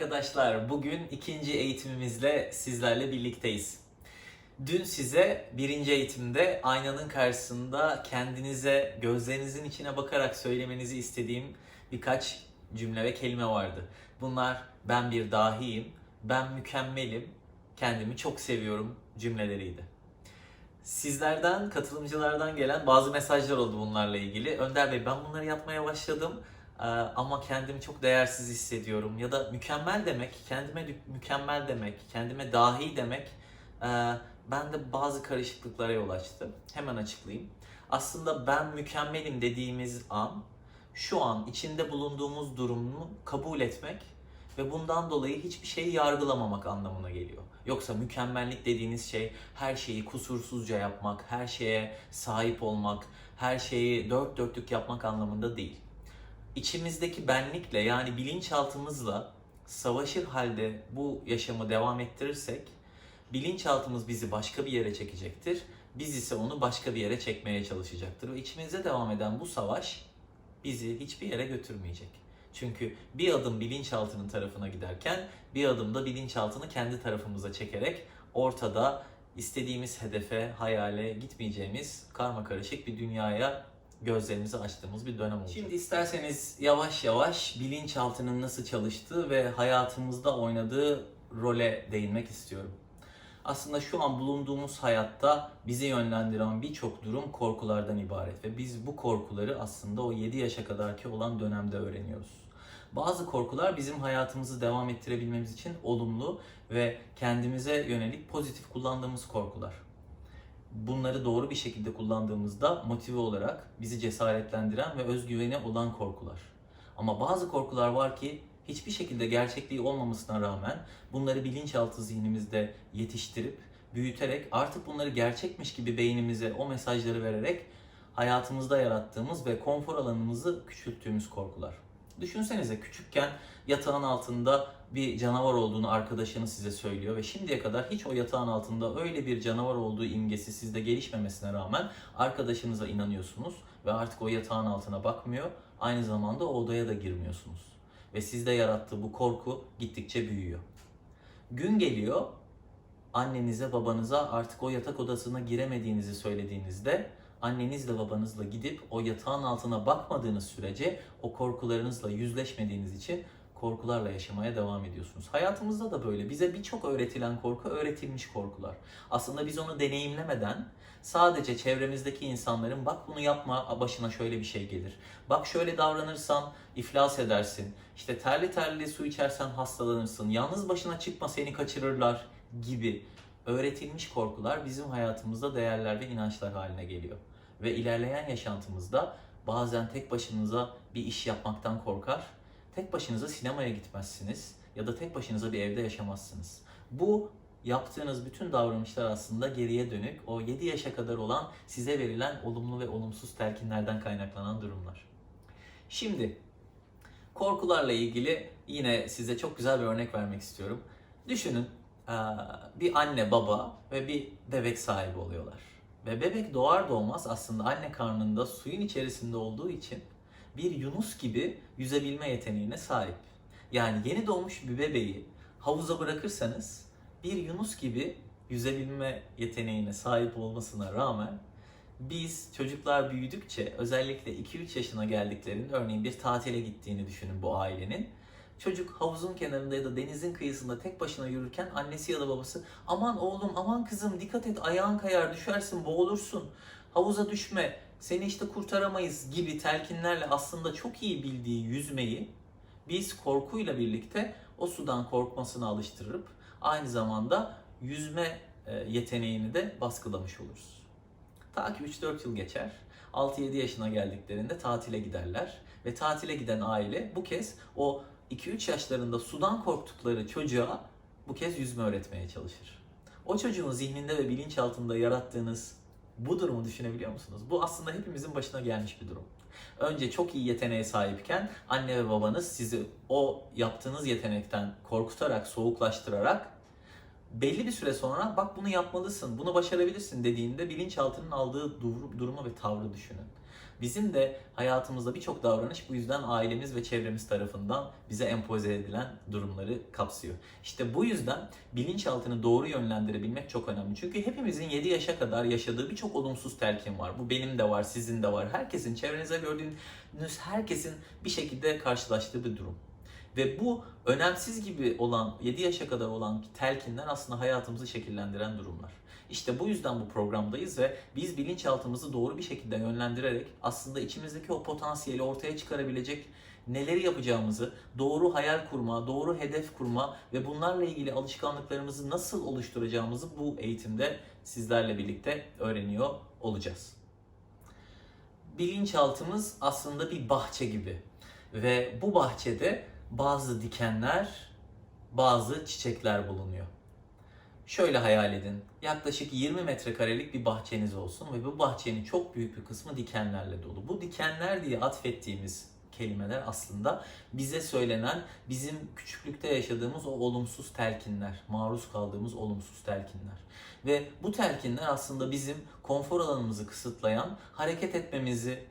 arkadaşlar. Bugün ikinci eğitimimizle sizlerle birlikteyiz. Dün size birinci eğitimde aynanın karşısında kendinize gözlerinizin içine bakarak söylemenizi istediğim birkaç cümle ve kelime vardı. Bunlar ben bir dahiyim, ben mükemmelim, kendimi çok seviyorum cümleleriydi. Sizlerden, katılımcılardan gelen bazı mesajlar oldu bunlarla ilgili. Önder Bey ben bunları yapmaya başladım ama kendimi çok değersiz hissediyorum. Ya da mükemmel demek, kendime mükemmel demek, kendime dahi demek e, bende bazı karışıklıklara yol açtı. Hemen açıklayayım. Aslında ben mükemmelim dediğimiz an şu an içinde bulunduğumuz durumu kabul etmek ve bundan dolayı hiçbir şeyi yargılamamak anlamına geliyor. Yoksa mükemmellik dediğiniz şey her şeyi kusursuzca yapmak, her şeye sahip olmak, her şeyi dört dörtlük yapmak anlamında değil. İçimizdeki benlikle yani bilinçaltımızla savaşır halde bu yaşamı devam ettirirsek bilinçaltımız bizi başka bir yere çekecektir. Biz ise onu başka bir yere çekmeye çalışacaktır. Ve içimizde devam eden bu savaş bizi hiçbir yere götürmeyecek. Çünkü bir adım bilinçaltının tarafına giderken bir adım da bilinçaltını kendi tarafımıza çekerek ortada istediğimiz hedefe, hayale gitmeyeceğimiz karma karışık bir dünyaya gözlerimizi açtığımız bir dönem olacak. Şimdi isterseniz yavaş yavaş bilinçaltının nasıl çalıştığı ve hayatımızda oynadığı role değinmek istiyorum. Aslında şu an bulunduğumuz hayatta bizi yönlendiren birçok durum korkulardan ibaret ve biz bu korkuları aslında o 7 yaşa kadarki olan dönemde öğreniyoruz. Bazı korkular bizim hayatımızı devam ettirebilmemiz için olumlu ve kendimize yönelik pozitif kullandığımız korkular. Bunları doğru bir şekilde kullandığımızda motive olarak bizi cesaretlendiren ve özgüveni olan korkular. Ama bazı korkular var ki hiçbir şekilde gerçekliği olmamasına rağmen bunları bilinçaltı zihnimizde yetiştirip, büyüterek artık bunları gerçekmiş gibi beynimize o mesajları vererek hayatımızda yarattığımız ve konfor alanımızı küçülttüğümüz korkular. Düşünsenize küçükken yatağın altında bir canavar olduğunu arkadaşınız size söylüyor ve şimdiye kadar hiç o yatağın altında öyle bir canavar olduğu imgesi sizde gelişmemesine rağmen arkadaşınıza inanıyorsunuz ve artık o yatağın altına bakmıyor. Aynı zamanda o odaya da girmiyorsunuz. Ve sizde yarattığı bu korku gittikçe büyüyor. Gün geliyor annenize babanıza artık o yatak odasına giremediğinizi söylediğinizde annenizle babanızla gidip o yatağın altına bakmadığınız sürece o korkularınızla yüzleşmediğiniz için korkularla yaşamaya devam ediyorsunuz. Hayatımızda da böyle. Bize birçok öğretilen korku öğretilmiş korkular. Aslında biz onu deneyimlemeden sadece çevremizdeki insanların bak bunu yapma başına şöyle bir şey gelir. Bak şöyle davranırsan iflas edersin. İşte terli terli su içersen hastalanırsın. Yalnız başına çıkma seni kaçırırlar gibi öğretilmiş korkular bizim hayatımızda değerler ve inançlar haline geliyor. Ve ilerleyen yaşantımızda bazen tek başınıza bir iş yapmaktan korkar, tek başınıza sinemaya gitmezsiniz ya da tek başınıza bir evde yaşamazsınız. Bu yaptığınız bütün davranışlar aslında geriye dönük o 7 yaşa kadar olan size verilen olumlu ve olumsuz telkinlerden kaynaklanan durumlar. Şimdi korkularla ilgili yine size çok güzel bir örnek vermek istiyorum. Düşünün bir anne baba ve bir bebek sahibi oluyorlar. Ve bebek doğar doğmaz aslında anne karnında suyun içerisinde olduğu için bir yunus gibi yüzebilme yeteneğine sahip. Yani yeni doğmuş bir bebeği havuza bırakırsanız bir yunus gibi yüzebilme yeteneğine sahip olmasına rağmen biz çocuklar büyüdükçe özellikle 2-3 yaşına geldiklerinde örneğin bir tatile gittiğini düşünün bu ailenin. Çocuk havuzun kenarında ya da denizin kıyısında tek başına yürürken annesi ya da babası aman oğlum aman kızım dikkat et ayağın kayar düşersin boğulursun havuza düşme seni işte kurtaramayız gibi telkinlerle aslında çok iyi bildiği yüzmeyi biz korkuyla birlikte o sudan korkmasını alıştırıp aynı zamanda yüzme e, yeteneğini de baskılamış oluruz. Ta ki 3-4 yıl geçer. 6-7 yaşına geldiklerinde tatile giderler. Ve tatile giden aile bu kez o 2-3 yaşlarında sudan korktukları çocuğa bu kez yüzme öğretmeye çalışır. O çocuğun zihninde ve bilinçaltında yarattığınız bu durumu düşünebiliyor musunuz? Bu aslında hepimizin başına gelmiş bir durum. Önce çok iyi yeteneğe sahipken anne ve babanız sizi o yaptığınız yetenekten korkutarak, soğuklaştırarak belli bir süre sonra bak bunu yapmalısın, bunu başarabilirsin dediğinde bilinçaltının aldığı dur- durumu ve tavrı düşünün. Bizim de hayatımızda birçok davranış bu yüzden ailemiz ve çevremiz tarafından bize empoze edilen durumları kapsıyor. İşte bu yüzden bilinçaltını doğru yönlendirebilmek çok önemli. Çünkü hepimizin 7 yaşa kadar yaşadığı birçok olumsuz telkin var. Bu benim de var, sizin de var. Herkesin, çevrenizde gördüğünüz herkesin bir şekilde karşılaştığı bir durum. Ve bu önemsiz gibi olan 7 yaşa kadar olan telkinler aslında hayatımızı şekillendiren durumlar. İşte bu yüzden bu programdayız ve biz bilinçaltımızı doğru bir şekilde yönlendirerek aslında içimizdeki o potansiyeli ortaya çıkarabilecek neleri yapacağımızı, doğru hayal kurma, doğru hedef kurma ve bunlarla ilgili alışkanlıklarımızı nasıl oluşturacağımızı bu eğitimde sizlerle birlikte öğreniyor olacağız. Bilinçaltımız aslında bir bahçe gibi ve bu bahçede bazı dikenler, bazı çiçekler bulunuyor. Şöyle hayal edin. Yaklaşık 20 metrekarelik bir bahçeniz olsun ve bu bahçenin çok büyük bir kısmı dikenlerle dolu. Bu dikenler diye atfettiğimiz kelimeler aslında bize söylenen, bizim küçüklükte yaşadığımız o olumsuz telkinler, maruz kaldığımız olumsuz telkinler. Ve bu telkinler aslında bizim konfor alanımızı kısıtlayan, hareket etmemizi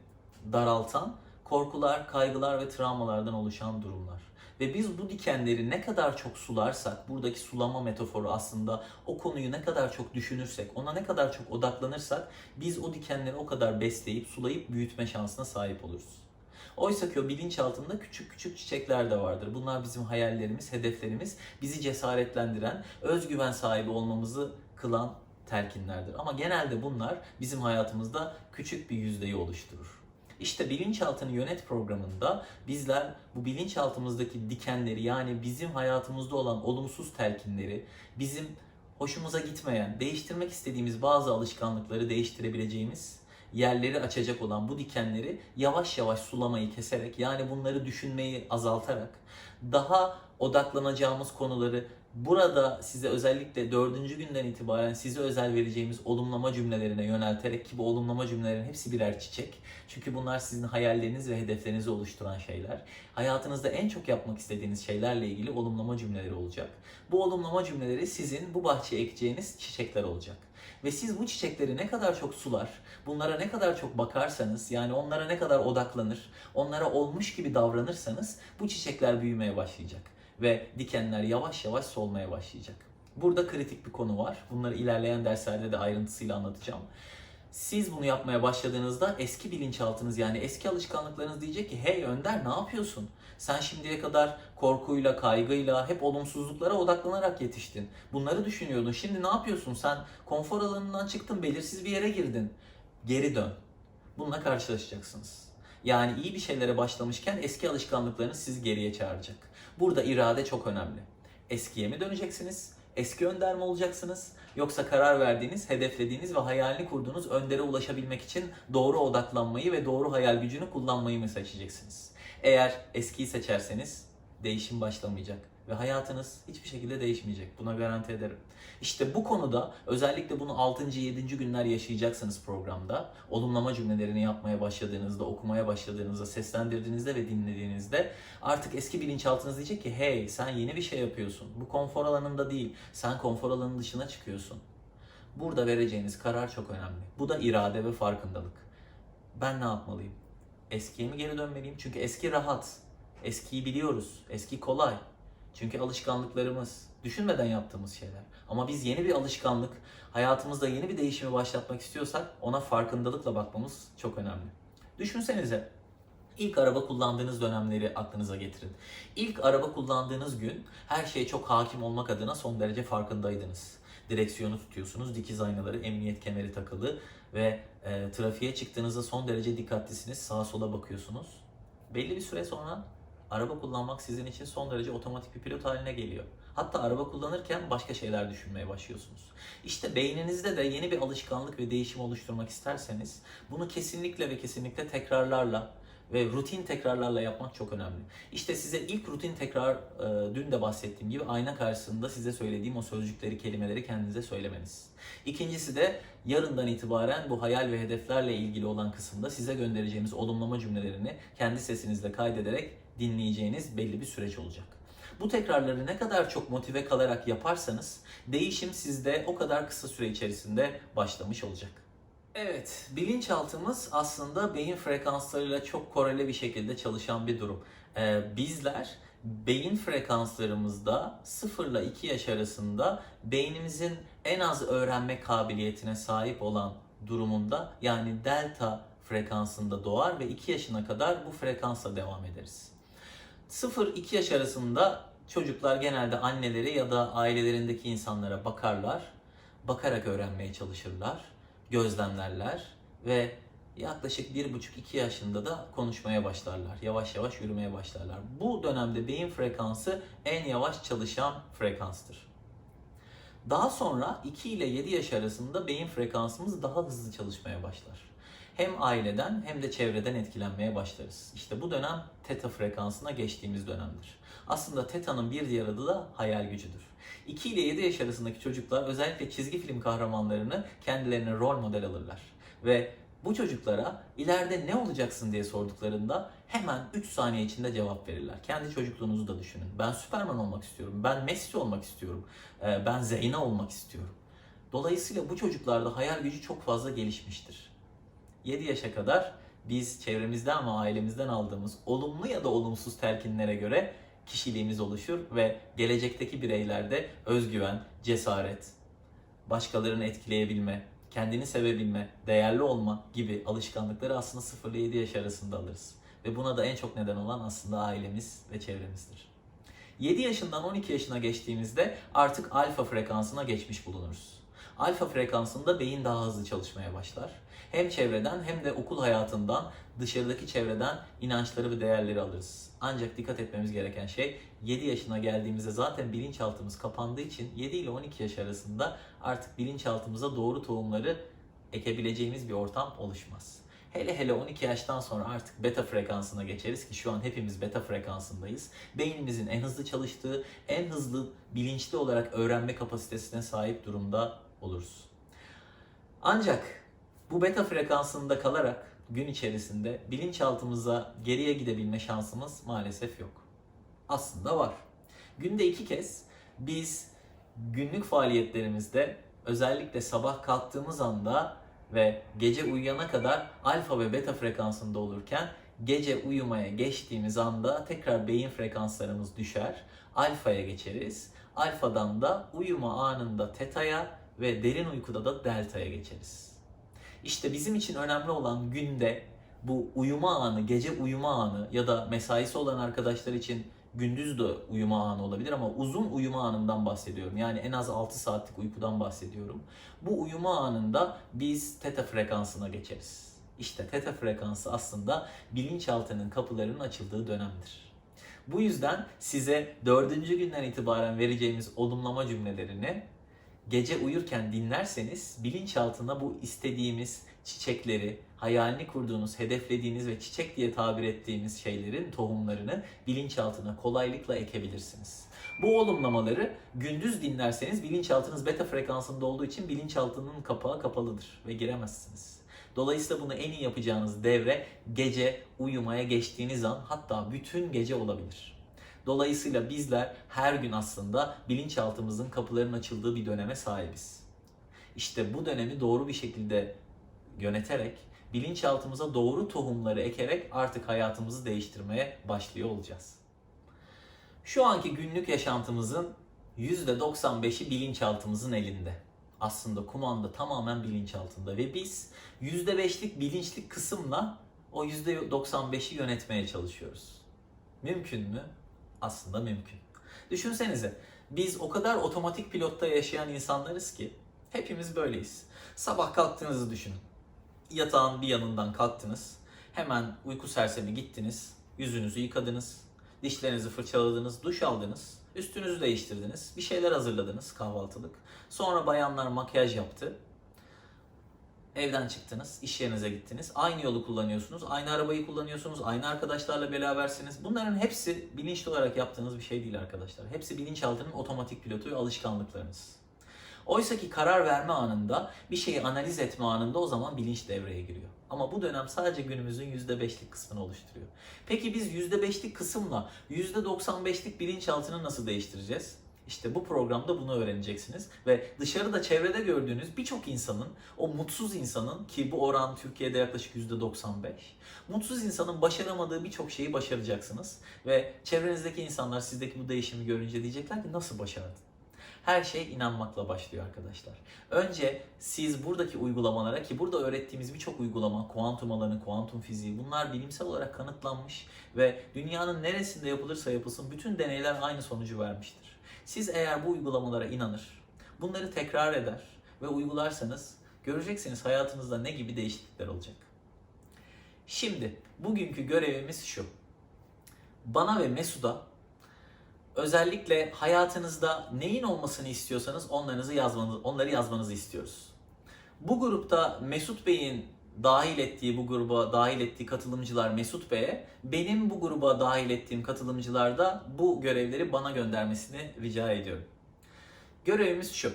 daraltan korkular, kaygılar ve travmalardan oluşan durumlar. Ve biz bu dikenleri ne kadar çok sularsak, buradaki sulama metaforu aslında o konuyu ne kadar çok düşünürsek, ona ne kadar çok odaklanırsak biz o dikenleri o kadar besleyip, sulayıp büyütme şansına sahip oluruz. Oysa ki o bilinçaltında küçük küçük çiçekler de vardır. Bunlar bizim hayallerimiz, hedeflerimiz, bizi cesaretlendiren, özgüven sahibi olmamızı kılan telkinlerdir. Ama genelde bunlar bizim hayatımızda küçük bir yüzdeyi oluşturur. İşte bilinçaltını yönet programında bizler bu bilinçaltımızdaki dikenleri yani bizim hayatımızda olan olumsuz telkinleri, bizim hoşumuza gitmeyen, değiştirmek istediğimiz bazı alışkanlıkları değiştirebileceğimiz yerleri açacak olan bu dikenleri yavaş yavaş sulamayı keserek yani bunları düşünmeyi azaltarak daha odaklanacağımız konuları burada size özellikle dördüncü günden itibaren size özel vereceğimiz olumlama cümlelerine yönelterek ki bu olumlama cümlelerin hepsi birer çiçek. Çünkü bunlar sizin hayalleriniz ve hedeflerinizi oluşturan şeyler. Hayatınızda en çok yapmak istediğiniz şeylerle ilgili olumlama cümleleri olacak. Bu olumlama cümleleri sizin bu bahçeye ekeceğiniz çiçekler olacak. Ve siz bu çiçekleri ne kadar çok sular, bunlara ne kadar çok bakarsanız, yani onlara ne kadar odaklanır, onlara olmuş gibi davranırsanız bu çiçekler büyümeye başlayacak ve dikenler yavaş yavaş solmaya başlayacak. Burada kritik bir konu var. Bunları ilerleyen derslerde de ayrıntısıyla anlatacağım. Siz bunu yapmaya başladığınızda eski bilinçaltınız yani eski alışkanlıklarınız diyecek ki hey Önder ne yapıyorsun? Sen şimdiye kadar korkuyla, kaygıyla, hep olumsuzluklara odaklanarak yetiştin. Bunları düşünüyordun. Şimdi ne yapıyorsun? Sen konfor alanından çıktın, belirsiz bir yere girdin. Geri dön. Bununla karşılaşacaksınız. Yani iyi bir şeylere başlamışken eski alışkanlıklarınız sizi geriye çağıracak. Burada irade çok önemli. Eskiye mi döneceksiniz? Eski önder mi olacaksınız? Yoksa karar verdiğiniz, hedeflediğiniz ve hayalini kurduğunuz öndere ulaşabilmek için doğru odaklanmayı ve doğru hayal gücünü kullanmayı mı seçeceksiniz? Eğer eskiyi seçerseniz değişim başlamayacak ve hayatınız hiçbir şekilde değişmeyecek. Buna garanti ederim. İşte bu konuda özellikle bunu 6. 7. günler yaşayacaksınız programda. Olumlama cümlelerini yapmaya başladığınızda, okumaya başladığınızda, seslendirdiğinizde ve dinlediğinizde artık eski bilinçaltınız diyecek ki hey sen yeni bir şey yapıyorsun. Bu konfor alanında değil. Sen konfor alanının dışına çıkıyorsun. Burada vereceğiniz karar çok önemli. Bu da irade ve farkındalık. Ben ne yapmalıyım? Eskiye mi geri dönmeliyim? Çünkü eski rahat. Eskiyi biliyoruz. Eski kolay. Çünkü alışkanlıklarımız, düşünmeden yaptığımız şeyler. Ama biz yeni bir alışkanlık, hayatımızda yeni bir değişimi başlatmak istiyorsak ona farkındalıkla bakmamız çok önemli. Düşünsenize İlk araba kullandığınız dönemleri aklınıza getirin. İlk araba kullandığınız gün her şeye çok hakim olmak adına son derece farkındaydınız. Direksiyonu tutuyorsunuz, dikiz aynaları, emniyet kemeri takılı ve e, trafiğe çıktığınızda son derece dikkatlisiniz, sağa sola bakıyorsunuz. Belli bir süre sonra araba kullanmak sizin için son derece otomatik bir pilot haline geliyor. Hatta araba kullanırken başka şeyler düşünmeye başlıyorsunuz. İşte beyninizde de yeni bir alışkanlık ve değişim oluşturmak isterseniz bunu kesinlikle ve kesinlikle tekrarlarla ve rutin tekrarlarla yapmak çok önemli. İşte size ilk rutin tekrar e, dün de bahsettiğim gibi ayna karşısında size söylediğim o sözcükleri, kelimeleri kendinize söylemeniz. İkincisi de yarından itibaren bu hayal ve hedeflerle ilgili olan kısımda size göndereceğimiz olumlama cümlelerini kendi sesinizle kaydederek dinleyeceğiniz belli bir süreç olacak. Bu tekrarları ne kadar çok motive kalarak yaparsanız değişim sizde o kadar kısa süre içerisinde başlamış olacak. Evet, bilinçaltımız aslında beyin frekanslarıyla çok koreli bir şekilde çalışan bir durum. Ee, bizler beyin frekanslarımızda 0 ile 2 yaş arasında beynimizin en az öğrenme kabiliyetine sahip olan durumunda yani delta frekansında doğar ve 2 yaşına kadar bu frekansla devam ederiz. 0-2 yaş arasında çocuklar genelde anneleri ya da ailelerindeki insanlara bakarlar. Bakarak öğrenmeye çalışırlar, gözlemlerler ve yaklaşık 1,5-2 yaşında da konuşmaya başlarlar. Yavaş yavaş yürümeye başlarlar. Bu dönemde beyin frekansı en yavaş çalışan frekanstır. Daha sonra 2 ile 7 yaş arasında beyin frekansımız daha hızlı çalışmaya başlar. Hem aileden hem de çevreden etkilenmeye başlarız. İşte bu dönem teta frekansına geçtiğimiz dönemdir. Aslında teta'nın bir diğer adı da hayal gücüdür. 2 ile 7 yaş arasındaki çocuklar özellikle çizgi film kahramanlarını kendilerine rol model alırlar. Ve bu çocuklara ileride ne olacaksın diye sorduklarında hemen 3 saniye içinde cevap verirler. Kendi çocukluğunuzu da düşünün. Ben Süperman olmak istiyorum. Ben Messi olmak istiyorum. Ee, Ben Zeyna olmak istiyorum. Dolayısıyla bu çocuklarda hayal gücü çok fazla gelişmiştir. 7 yaşa kadar biz çevremizden ve ailemizden aldığımız olumlu ya da olumsuz telkinlere göre kişiliğimiz oluşur ve gelecekteki bireylerde özgüven, cesaret, başkalarını etkileyebilme, kendini sevebilme, değerli olma gibi alışkanlıkları aslında 0 ile 7 yaş arasında alırız. Ve buna da en çok neden olan aslında ailemiz ve çevremizdir. 7 yaşından 12 yaşına geçtiğimizde artık alfa frekansına geçmiş bulunuruz. Alfa frekansında beyin daha hızlı çalışmaya başlar. Hem çevreden hem de okul hayatından, dışarıdaki çevreden inançları ve değerleri alırız. Ancak dikkat etmemiz gereken şey 7 yaşına geldiğimizde zaten bilinçaltımız kapandığı için 7 ile 12 yaş arasında artık bilinçaltımıza doğru tohumları ekebileceğimiz bir ortam oluşmaz. Hele hele 12 yaştan sonra artık beta frekansına geçeriz ki şu an hepimiz beta frekansındayız. Beynimizin en hızlı çalıştığı, en hızlı bilinçli olarak öğrenme kapasitesine sahip durumda oluruz. Ancak bu beta frekansında kalarak gün içerisinde bilinçaltımıza geriye gidebilme şansımız maalesef yok. Aslında var. Günde iki kez biz günlük faaliyetlerimizde özellikle sabah kalktığımız anda ve gece uyuyana kadar alfa ve beta frekansında olurken gece uyumaya geçtiğimiz anda tekrar beyin frekanslarımız düşer. Alfaya geçeriz. Alfadan da uyuma anında teta'ya ve derin uykuda da delta'ya geçeriz. İşte bizim için önemli olan günde bu uyuma anı, gece uyuma anı ya da mesaisi olan arkadaşlar için gündüz de uyuma anı olabilir ama uzun uyuma anından bahsediyorum. Yani en az 6 saatlik uykudan bahsediyorum. Bu uyuma anında biz teta frekansına geçeriz. İşte teta frekansı aslında bilinçaltının kapılarının açıldığı dönemdir. Bu yüzden size dördüncü günden itibaren vereceğimiz olumlama cümlelerini gece uyurken dinlerseniz bilinçaltına bu istediğimiz çiçekleri, hayalini kurduğunuz, hedeflediğiniz ve çiçek diye tabir ettiğimiz şeylerin tohumlarını bilinçaltına kolaylıkla ekebilirsiniz. Bu olumlamaları gündüz dinlerseniz bilinçaltınız beta frekansında olduğu için bilinçaltının kapağı kapalıdır ve giremezsiniz. Dolayısıyla bunu en iyi yapacağınız devre gece uyumaya geçtiğiniz an hatta bütün gece olabilir. Dolayısıyla bizler her gün aslında bilinçaltımızın kapılarının açıldığı bir döneme sahibiz. İşte bu dönemi doğru bir şekilde yöneterek, bilinçaltımıza doğru tohumları ekerek artık hayatımızı değiştirmeye başlıyor olacağız. Şu anki günlük yaşantımızın %95'i bilinçaltımızın elinde. Aslında kumanda tamamen bilinçaltında ve biz %5'lik bilinçli kısımla o %95'i yönetmeye çalışıyoruz. Mümkün mü? Aslında mümkün. Düşünsenize biz o kadar otomatik pilotta yaşayan insanlarız ki hepimiz böyleyiz. Sabah kalktığınızı düşünün. Yatağın bir yanından kalktınız. Hemen uyku sersemi gittiniz. Yüzünüzü yıkadınız. Dişlerinizi fırçaladınız. Duş aldınız. Üstünüzü değiştirdiniz. Bir şeyler hazırladınız kahvaltılık. Sonra bayanlar makyaj yaptı. Evden çıktınız, iş yerinize gittiniz. Aynı yolu kullanıyorsunuz, aynı arabayı kullanıyorsunuz, aynı arkadaşlarla berabersiniz. Bunların hepsi bilinçli olarak yaptığınız bir şey değil arkadaşlar. Hepsi bilinçaltının otomatik pilotu ve alışkanlıklarınız. Oysa ki karar verme anında, bir şeyi analiz etme anında o zaman bilinç devreye giriyor. Ama bu dönem sadece günümüzün %5'lik kısmını oluşturuyor. Peki biz %5'lik kısımla %95'lik bilinçaltını nasıl değiştireceğiz? İşte bu programda bunu öğreneceksiniz ve dışarıda çevrede gördüğünüz birçok insanın, o mutsuz insanın ki bu oran Türkiye'de yaklaşık %95, mutsuz insanın başaramadığı birçok şeyi başaracaksınız ve çevrenizdeki insanlar sizdeki bu değişimi görünce diyecekler ki nasıl başardın? Her şey inanmakla başlıyor arkadaşlar. Önce siz buradaki uygulamalara ki burada öğrettiğimiz birçok uygulama, kuantum alanı, kuantum fiziği bunlar bilimsel olarak kanıtlanmış ve dünyanın neresinde yapılırsa yapılsın bütün deneyler aynı sonucu vermiştir. Siz eğer bu uygulamalara inanır, bunları tekrar eder ve uygularsanız göreceksiniz hayatınızda ne gibi değişiklikler olacak. Şimdi bugünkü görevimiz şu. Bana ve Mesut'a özellikle hayatınızda neyin olmasını istiyorsanız onlarınızı yazmanız, onları yazmanızı istiyoruz. Bu grupta Mesut Bey'in dahil ettiği bu gruba dahil ettiği katılımcılar Mesut Bey'e, benim bu gruba dahil ettiğim katılımcılar da bu görevleri bana göndermesini rica ediyorum. Görevimiz şu.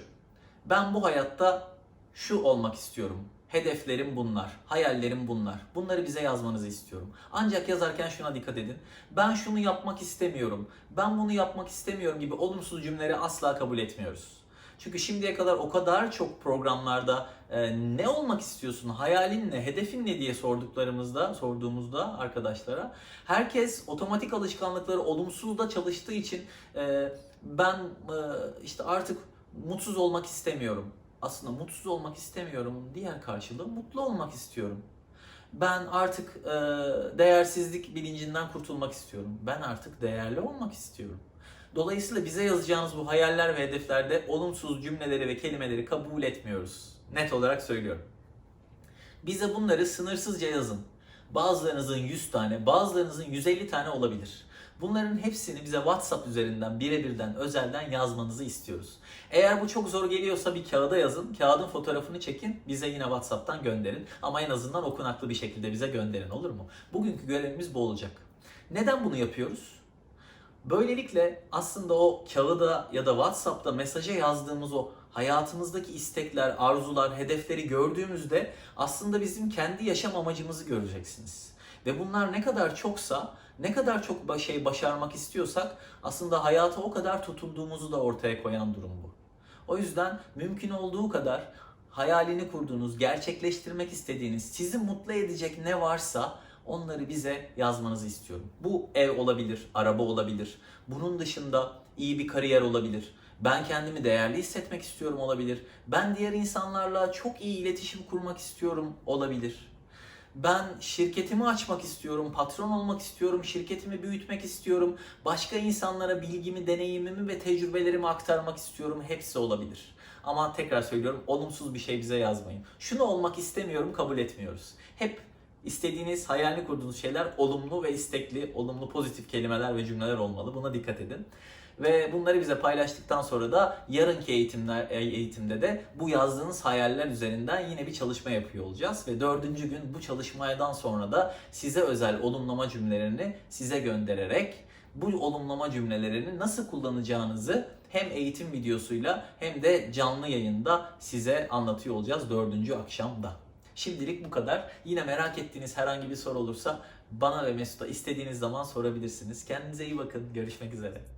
Ben bu hayatta şu olmak istiyorum. Hedeflerim bunlar, hayallerim bunlar. Bunları bize yazmanızı istiyorum. Ancak yazarken şuna dikkat edin. Ben şunu yapmak istemiyorum. Ben bunu yapmak istemiyorum gibi olumsuz cümleleri asla kabul etmiyoruz. Çünkü şimdiye kadar o kadar çok programlarda e, ne olmak istiyorsun, hayalin ne, hedefin ne diye sorduklarımızda, sorduğumuzda arkadaşlara herkes otomatik alışkanlıkları olumsuz da çalıştığı için e, ben e, işte artık mutsuz olmak istemiyorum. Aslında mutsuz olmak istemiyorum diğer karşılığı mutlu olmak istiyorum. Ben artık e, değersizlik bilincinden kurtulmak istiyorum. Ben artık değerli olmak istiyorum. Dolayısıyla bize yazacağınız bu hayaller ve hedeflerde olumsuz cümleleri ve kelimeleri kabul etmiyoruz. Net olarak söylüyorum. Bize bunları sınırsızca yazın. Bazılarınızın 100 tane, bazılarınızın 150 tane olabilir. Bunların hepsini bize WhatsApp üzerinden, birebirden, özelden yazmanızı istiyoruz. Eğer bu çok zor geliyorsa bir kağıda yazın. Kağıdın fotoğrafını çekin. Bize yine WhatsApp'tan gönderin. Ama en azından okunaklı bir şekilde bize gönderin olur mu? Bugünkü görevimiz bu olacak. Neden bunu yapıyoruz? Böylelikle aslında o kağıda ya da WhatsApp'ta mesaja yazdığımız o hayatımızdaki istekler, arzular, hedefleri gördüğümüzde aslında bizim kendi yaşam amacımızı göreceksiniz. Ve bunlar ne kadar çoksa, ne kadar çok şey başarmak istiyorsak aslında hayata o kadar tutulduğumuzu da ortaya koyan durum bu. O yüzden mümkün olduğu kadar hayalini kurduğunuz, gerçekleştirmek istediğiniz, sizi mutlu edecek ne varsa onları bize yazmanızı istiyorum. Bu ev olabilir, araba olabilir. Bunun dışında iyi bir kariyer olabilir. Ben kendimi değerli hissetmek istiyorum olabilir. Ben diğer insanlarla çok iyi iletişim kurmak istiyorum olabilir. Ben şirketimi açmak istiyorum, patron olmak istiyorum, şirketimi büyütmek istiyorum. Başka insanlara bilgimi, deneyimimi ve tecrübelerimi aktarmak istiyorum. Hepsi olabilir. Ama tekrar söylüyorum olumsuz bir şey bize yazmayın. Şunu olmak istemiyorum kabul etmiyoruz. Hep istediğiniz, hayalini kurduğunuz şeyler olumlu ve istekli, olumlu pozitif kelimeler ve cümleler olmalı. Buna dikkat edin. Ve bunları bize paylaştıktan sonra da yarınki eğitimler eğitimde de bu yazdığınız hayaller üzerinden yine bir çalışma yapıyor olacağız. Ve dördüncü gün bu çalışmadan sonra da size özel olumlama cümlelerini size göndererek bu olumlama cümlelerini nasıl kullanacağınızı hem eğitim videosuyla hem de canlı yayında size anlatıyor olacağız dördüncü akşamda. Şimdilik bu kadar. Yine merak ettiğiniz herhangi bir soru olursa bana ve Mesut'a istediğiniz zaman sorabilirsiniz. Kendinize iyi bakın. Görüşmek üzere.